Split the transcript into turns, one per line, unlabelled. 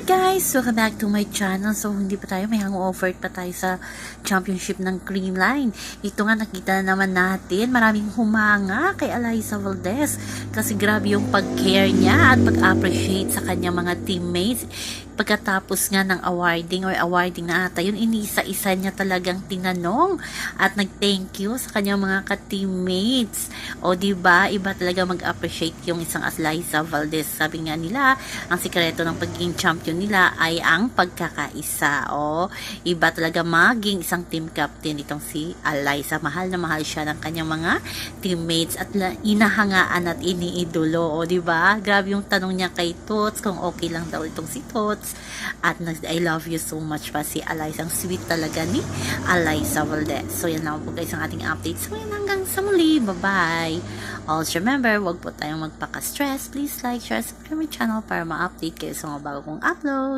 Guys! Welcome back to my channel. So, hindi pa tayo, may hangover pa tayo sa championship ng Creamline. Ito nga, nakita na naman natin, maraming humanga kay Eliza Valdez. Kasi grabe yung pag-care niya at pag-appreciate sa kanyang mga teammates. Pagkatapos nga ng awarding or awarding na ata, yun inisa-isa niya talagang tinanong at nag-thank you sa kanyang mga ka-teammates. O, di ba Iba talaga mag-appreciate yung isang Eliza Valdez. Sabi nga nila, ang sikreto ng pagiging champion nila ay ang pagkakaisa. O, iba talaga maging isang team captain itong si Eliza. Mahal na mahal siya ng kanyang mga teammates at inahangaan at iniidolo. O, di ba? Grabe yung tanong niya kay Tots kung okay lang daw itong si Tots. At nag I love you so much pa si Eliza. Ang sweet talaga ni Eliza Valdez. So, yan lang po guys ang ating update. So, yan hanggang sa muli. Bye-bye. Also, remember, wag po tayong magpaka-stress. Please like, share, subscribe my channel para ma-update kayo sa mga bago kong upload.